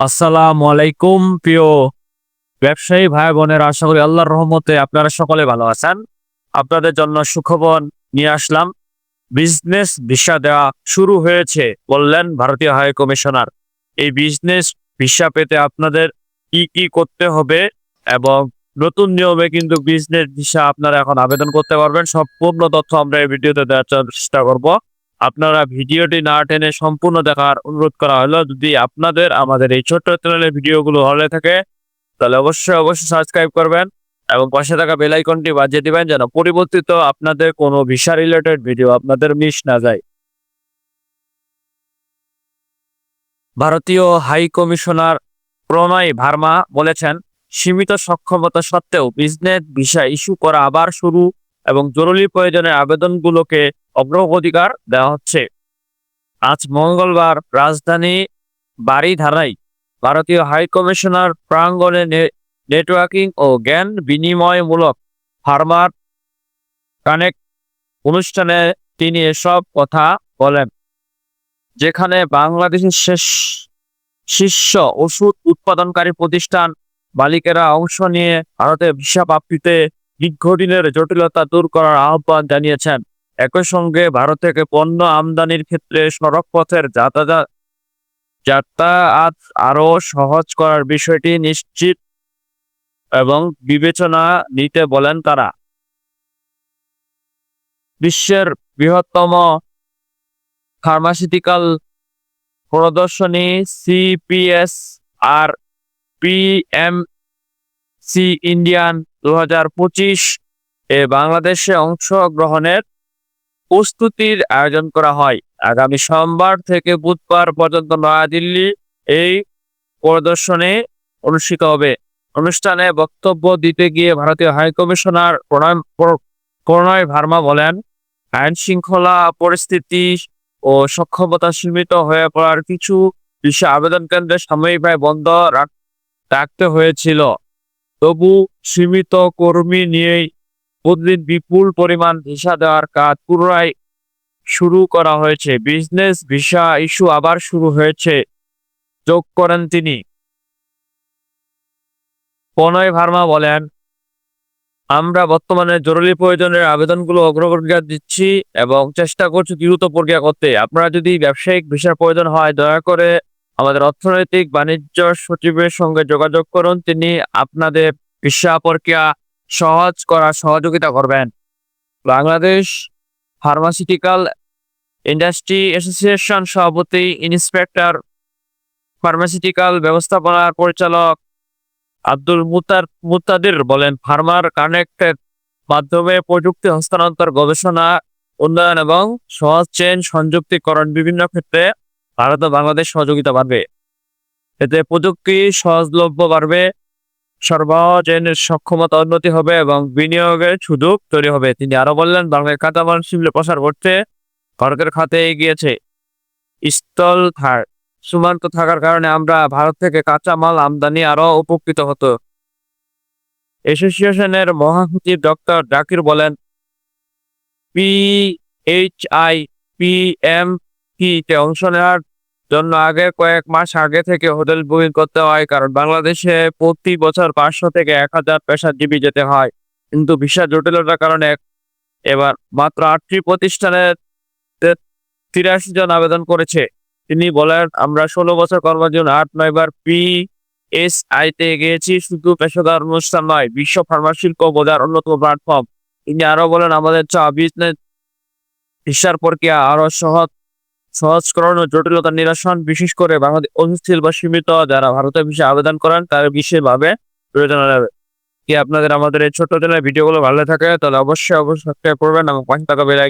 আসসালামু আলাইকুম, প্রিয় ব্যবসায়ী ভাই বোনের, আশা করি আল্লাহর রহমতে আপনারা সকলে ভালো আছেন। আপনাদের জন্য সুখবর নিয়ে আসলাম। বিজনেস ভিসা দেওয়া শুরু হয়েছে, বললেন ভারতীয় হাই কমিশনার। এই বিজনেস ভিসা পেতে আপনাদের কি কি করতে হবে এবং নতুন নিয়মে কিন্তু বিজনেস ভিসা আপনারা এখন আবেদন করতে পারবেন। সম্পূর্ণ তথ্য আমরা এই ভিডিওতে দেওয়ার চেষ্টা করব। আপনারা ভিডিওটি না টেনে সম্পূর্ণ দেখার অনুরোধ করা হলো। যদি আপনাদের আমাদের এই ছোট্ট চ্যানেলের ভিডিওগুলো হলে থাকে, তাহলে অবশ্যই অবশ্যই সাবস্ক্রাইব করবেন এবং পাশে থাকা বেল আইকনটি বাজিয়ে দিবেন যেন পরিবর্তিত আপনাদের কোনো ভিসা রিলেটেড ভিডিও আপনাদের মিস না যায়। ভারতীয় হাই কমিশনার প্রণয় ভার্মা বলেছেন, সীমিত সক্ষমতা সত্ত্বেও বিজনেস ভিসা ইস্যু করা আবার শুরু এবং জরুরি প্রয়োজনের আবেদনগুলোকে অগ্রাধিকার দেওয়া হচ্ছে। আজ মঙ্গলবার রাজধানী বাড়িধারায় ভারতীয় হাই কমিশনার প্রাঙ্গণে নেটওয়ার্কিং ও জ্ঞান বিনিময়মূলক ফার্মার কানেক্ট অনুষ্ঠানে তিনি এসব কথা বলেন। যেখানে বাংলাদেশের শেষ শীর্ষ ওষুধ উৎপাদনকারী প্রতিষ্ঠান মালিকেরা অংশ নিয়ে ভারতে ভিসা প্রাপ্তিতে দীর্ঘদিনের জটিলতা দূর করার আহ্বান জানিয়েছেন। একই সঙ্গে ভারত থেকে পণ্য আমদানির ক্ষেত্রে সড়ক পথের যাতায়াত যাতায়াত আরও সহজ করার বিষয়টি নিশ্চিত এবং বিবেচনা নিতে বলেন তারা। বিশ্বের বৃহত্তম ফার্মাসিউটিক্যাল প্রদর্শনী সিপিএস আর পিএম সি ইন্ডিয়ান দু হাজার পঁচিশ এ বাংলাদেশে অংশগ্রহণের প্রস্তুতির আয়োজন করা হয়। আগামী সোমবার থেকে বুধবার পর্যন্ত নয়াদিল্লি এই প্রদর্শনী অনুষ্ঠিত হবে। অনুষ্ঠানে বক্তব্য দিতে গিয়ে ভারতীয় হাই কমিশনার প্রণয় প্রণয় ভার্মা বলেন, আইন শৃঙ্খলা পরিস্থিতি ও সক্ষমতা সীমিত হয়ে পড়ার কিছু বিষয় আবেদন কেন্দ্রে সাময়িকভাবে বন্ধ রাখ- রাখতে হয়েছিল। তবু সীমিত কর্মী নিয়েই প্রতিদিন বিপুল পরিমাণ ভিসা দেওয়ার কাজ পুনরায় শুরু করা হয়েছে। বিজনেস ভিসা ইস্যু আবার শুরু হয়েছে। যোগ করেন তিনি। প্রণয় ভার্মা বলেন, আমরা বর্তমানে জরুরি প্রয়োজনের আবেদনগুলো অগ্রাধিকার দিচ্ছি এবং চেষ্টা করছি দ্রুত প্রক্রিয়া করতে। আপনারা যদি ব্যবসায়িক ভিসার প্রয়োজন হয়, দয়া করে আমাদের অর্থনৈতিক বাণিজ্য সচিবের সঙ্গে যোগাযোগ করুন। তিনি আপনাদের ভিসা প্রক্রিয়া সহজ করার সহযোগিতা করবেন। বাংলাদেশ ফার্মাসিউটিক্যাল ইন্ডাস্ট্রি অ্যাসোসিয়েশন সভাপতি, ইন্সপেক্টর, ফার্মাসিউটিক্যাল ব্যবস্থাপনার পরিচালক আব্দুল মুতার মুতাদির বলেন, ফার্মার কানেক্টের মাধ্যমে প্রযুক্তি হস্তান্তর, গবেষণা, উন্নয়ন এবং সহজ চেন সংযুক্তিকরণ বিভিন্ন ক্ষেত্রে ভারত ও বাংলাদেশ সহযোগিতা বাড়বে। এতে প্রযুক্তি সহজলভ্য বাড়বে সরবরাহ সক্ষমতা উন্নতি হবে এবং বিনিয়োগের সুযোগ তৈরি হবে। তিনি আরও বললেন বাংলাদেশ কাঁচামাল শিল্পে প্রসার করতে ভারতের খাতে এগিয়েছে। স্থল থার সীমান্ত থাকার কারণে আমরা ভারত থেকে কাঁচামাল আমদানি আরও উপকৃত হতো। অ্যাসোসিয়েশনের মহাসচিব ডক্টর জাকির বলেন, P H I PHI PM তে অংশ নেওয়ার জন্য আগে কয়েক মাস আগে থেকে হোটেল বুকিং করতে হয়, কারণ বাংলাদেশে প্রতি বছর পাঁচশো থেকে এক হাজার পেশাজীবী যেতে হয়। কিন্তু ভিসা জটিলতার কারণে এবার মাত্র আটটি প্রতিষ্ঠানের তিরাশি জন আবেদন করেছে। তিনি বলেন, আমরা ষোলো বছর কর্মজীবন আট নয়বার পি এস আইতে গিয়েছি, শুধু পেশাদার অনুষ্ঠান নয়, বিশ্ব ফার্মা শিল্প বোঝার অন্যতম প্ল্যাটফর্ম। তিনি আরও বলেন, আমাদের চা বিজনেস ভিসার প্রক্রিয়া আরও সহজ সহজকরণ ও জটিলতা নিরসন, বিশেষ করে বাংলাদেশ অস্থিল বা সীমিত, যারা ভারতের বিষয়ে আবেদন করেন, তারা বিশেষভাবে প্রয়োজন হবে। কি আপনাদের আমাদের এই ছোট্ট চ্যানেল ভিডিওগুলো ভালো থাকে, তাহলে অবশ্যই অবশ্যই সাবস্ক্রাইব করবেন এবং পাশে থাকা বেল